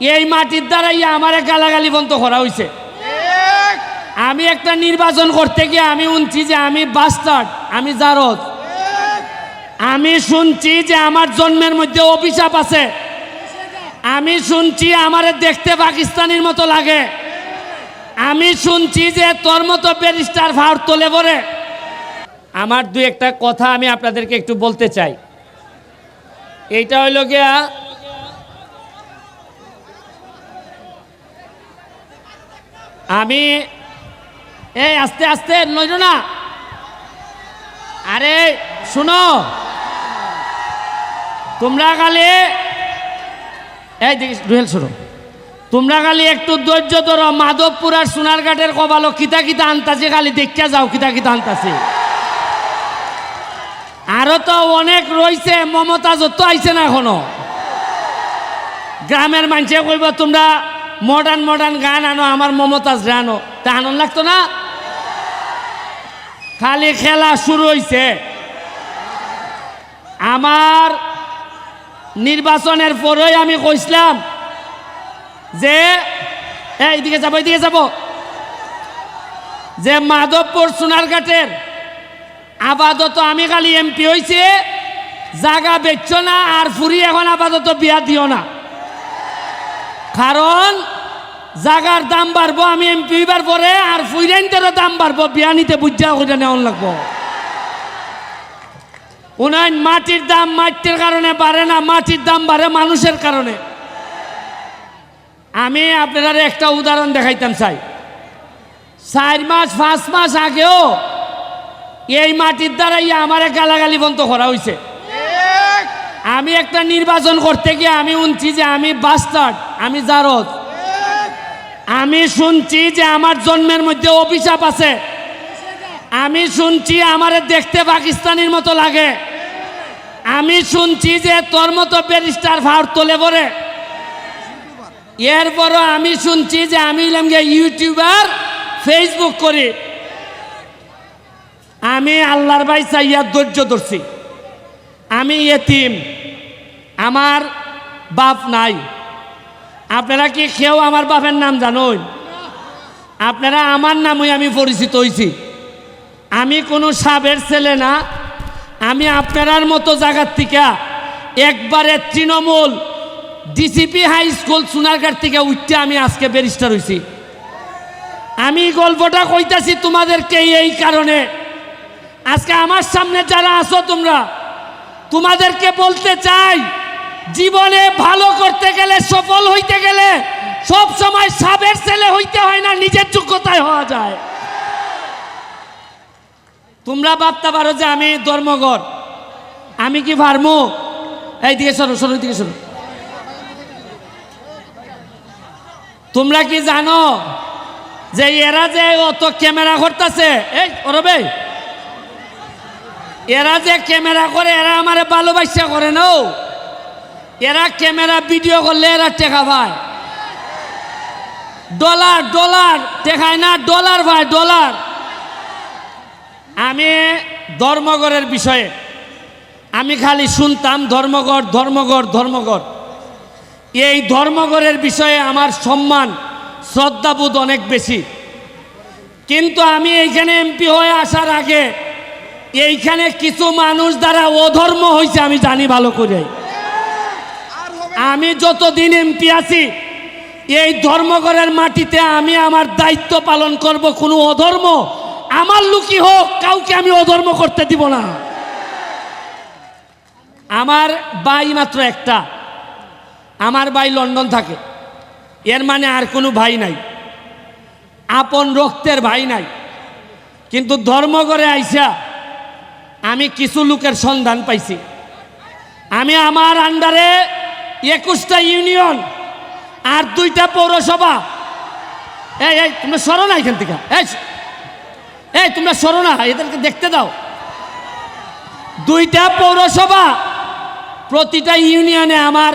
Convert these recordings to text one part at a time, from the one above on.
এই মাটির দ্বারাই আমার গালাগালি বন্ধ করা হয়েছে আমি একটা নির্বাচন করতে গিয়ে আমি শুনছি যে আমি বাস্টার্ড আমি জারদ। আমি শুনছি যে আমার জন্মের মধ্যে অভিশাপ আছে। আমি শুনছি আমারে দেখতে পাকিস্তানির মতো লাগে। আমি শুনছি যে তোর মতো ব্যারিস্টার ভার তোলে পরে আমার দু একটা কথা আমি আপনাদেরকে একটু বলতে চাই। এইটা হইল গিয়া আমি এই আস্তে আস্তে নইল না। আরে, শুনো। তোমরা খালি, এই দেখিস, রুহেল, শুনো। তোমরা খালি একটু ধৈর্য ধরো, মাধবপুর আর সোনারঘাটের কবালো কিতা কিতা আনতাছে, খালি দেখিয়া যাও কিতা কিতা আনতাছে। আরও তো অনেক রয়েছে মমতা যত আইছে না এখনও। গ্রামের মানুষে কইব, তোমরা মডার্ন মডার্ন গান আনো, আমার মমতাজ আনো তা আনন্দ লাগতো না? খালি খেলা শুরু হইছে। আমার নির্বাচনের পরেই আমি কইছিলাম যে এই এদিকে যাব এদিকে যাব। যে মাধবপুর সোনারঘাটের আপাতত আমি খালি এমপি হইছে জাগা বেচছ না আর ফুরি এখন আপাতত বিয়া দিও না। কারণ জাগার দাম বাড়বো, আমি এমপি হইবার পরে আর ফুইরেন্টেরও দাম বাড়বো, বিয়া নিতে বুঝা ওইটা নেওয়ান লাগবো। উনায় মাটির দাম মাটির কারণে বাড়ে না, মাটির দাম বাড়ে মানুষের কারণে। আমি আপনারা একটা উদাহরণ দেখাইতাম, চাই। চার মাস, পাঁচ মাস আগেও এই মাটির দ্বারাই আমার গালাগালি বন্ধ করা হয়েছে আমি একটা নির্বাচন করতে গিয়ে আমি শুনছি যে আমি বাস্টার্ড আমি জারদ। আমি শুনছি যে আমার জন্মের মধ্যে অভিশাপ আছে। আমি শুনছি আমার দেখতে পাকিস্তানির মতো লাগে। আমি শুনছি যে তোর মতো ব্যারিস্টার ভার তোলে পরে এরপরও আমি শুনছি যে আমি হলাম গিয়ে ইউটিউবার ফেসবুক করি। আমি আল্লাহর ভাই চাইয়া ধৈর্য ধরছি। আমি এতিম। আমার বাপ নাই। আপনারা কি কেউ আমার বাপের নাম জানুন আপনারা আমার নামই আমি পরিচিত হয়েছি আমি কোনো সাবের ছেলে না। আমি আপনার মতো জায়গার থেকে একবারে Trinamool DCP high school Sonarghat থেকে উঠতে আমি আজকে ব্যারিস্টার হয়েছি আমি গল্পটা কইতাছি তোমাদেরকে এই কারণে। আজকে আমার সামনে যারা আছো তোমরা তোমাদেরকে বলতে চাই, জীবনে ভালো করতে গেলে, সফল হইতে গেলে সব সময় সাবের ছেলে হইতে হয় না, নিজের যোগ্যতায় হওয়া যায়। তোমরা ভাবতে পারো যে আমি ধর্মগর আমি কি পারমু এই দিকে সরো সরো দিকে সরো। তোমরা কি জানো যে এরা যে অত ক্যামেরা করতেছে এই, ওরবে। এরা যে ক্যামেরা করে, এরা আমারে ভালোবাসা করে না এরা ক্যামেরা ভিডিও করলে এরা টেকা পায়। ডলার ডলার টেকায় না, ডলার ভাই, ডলার। আমি ধর্মগড়ের বিষয়ে, আমি খালি শুনতাম ধর্মগড় ধর্মগড় ধর্মগড় এই ধর্মগড়ের বিষয়ে আমার সম্মান, শ্রদ্ধাবোধ অনেক বেশি। কিন্তু আমি এইখানে এমপি হয়ে আসার আগে এইখানে কিছু মানুষ দ্বারা অধর্ম হয়েছে আমি জানি ভালো করে। আমি যতদিন এমপি আছি, এই ধর্মঘরের মাটিতে আমি আমার দায়িত্ব পালন করব কোনো অধর্ম। আমার লুকি হোক, কাউকে আমি অধর্ম করতে দিব না। আমার ভাই মাত্র একটা। আমার ভাই লন্ডন থাকে। এর মানে আর কোনো ভাই নাই। আপন রক্তের ভাই নাই। কিন্তু ধর্মঘরে আইসা আমি কিছু লোকের সন্ধান পাইছি। আমি আমার আন্ডারে একুশটা ইউনিয়ন আর দুইটা পৌরসভা। এই এই, তোমরা সরো না এখান থেকে। এই এই, তোমরা সরো না, এদেরকে দেখতে দাও। দুইটা পৌরসভা, প্রতিটা ইউনিয়নে আমার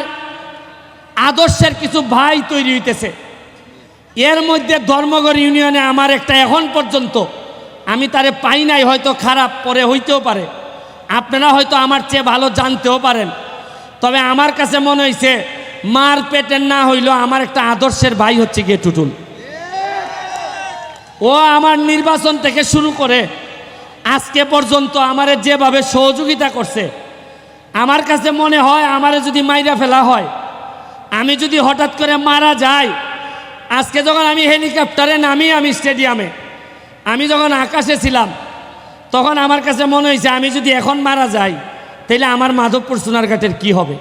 আদর্শের কিছু ভাই তৈরি হইতেছে। এর মধ্যে ধর্মগড় ইউনিয়নে আমার একটা এখন পর্যন্ত আমি তারে পাই নাই, হয়তো খারাপ পরে হইতেও পারে। আপনারা হয়তো আমার চেয়ে ভালো জানতেও পারেন। তবে আমার কাছে মনে হয়েছে মার পেটের না হইল আমার একটা আদর্শের ভাই হচ্ছে গিয়ে টুটুল। ও আমার নির্বাচন থেকে শুরু করে আজকে পর্যন্ত আমারে যেভাবে সহযোগিতা করছে, আমার কাছে মনে হয় আমারে যদি মাইরা ফেলা হয়, আমি যদি হঠাৎ করে মারা যাই, আজকে যখন আমি হেলিকপ্টারে নামি আমি স্টেডিয়ামে আমি যখন আকাশে ছিলাম, তখন আমার কাছে মনে হয়েছে, আমি যদি এখন মারা যাই তাহলে আমার মাধবপুর সোনারঘাটের কি হবে?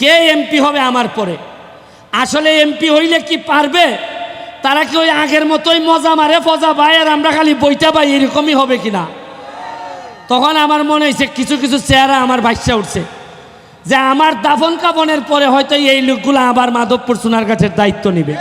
কে এমপি হবে আমার পরে? আসলে এমপি হইলে কি পারবে? তারা কি ওই আগের মতোই মজা মারে, ফজা পায় আর আমরা খালি বইটা পাই, এরকমই হবে কিনা? তখন আমার মনে হয়েছে, কিছু কিছু চেহারা আমার বাচ্চা উঠছে, যে আমার দাফন কাফনের পরে হয়তো এই লোকগুলো আবার মাধবপুর সোনারঘাটের দায়িত্ব নেবে।